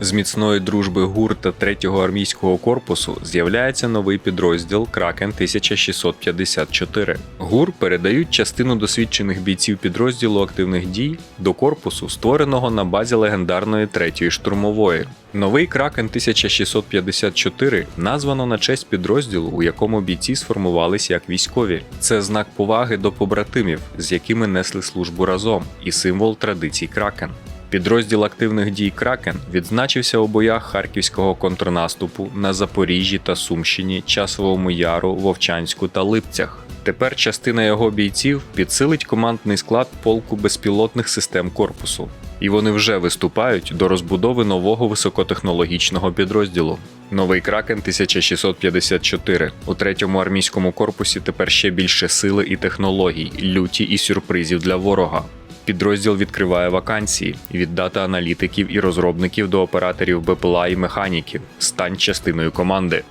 З міцної дружби ГУР та 3-го армійського корпусу з'являється новий підрозділ Кракен 1654. ГУР передають частину досвідчених бійців підрозділу активних дій до корпусу, створеного на базі легендарної 3-ї штурмової. Новий Кракен 1654 названо на честь підрозділу, у якому бійці сформувалися як військові. Це знак поваги до побратимів, з якими несли службу разом, і символ традицій Кракен. Підрозділ активних дій Кракен відзначився у боях харківського контрнаступу на Запоріжжі та Сумщині, Часовому Яру, Вовчанську та Липцях. Тепер частина його бійців підсилить командний склад полку безпілотних систем корпусу, і вони вже виступають до розбудови нового високотехнологічного підрозділу. Новий Кракен 1654. У третьому армійському корпусі тепер ще більше сили і технологій, люті і сюрпризів для ворога. Підрозділ відкриває вакансії від дата аналітиків і розробників до операторів БПЛА і механіків. Стань частиною команди.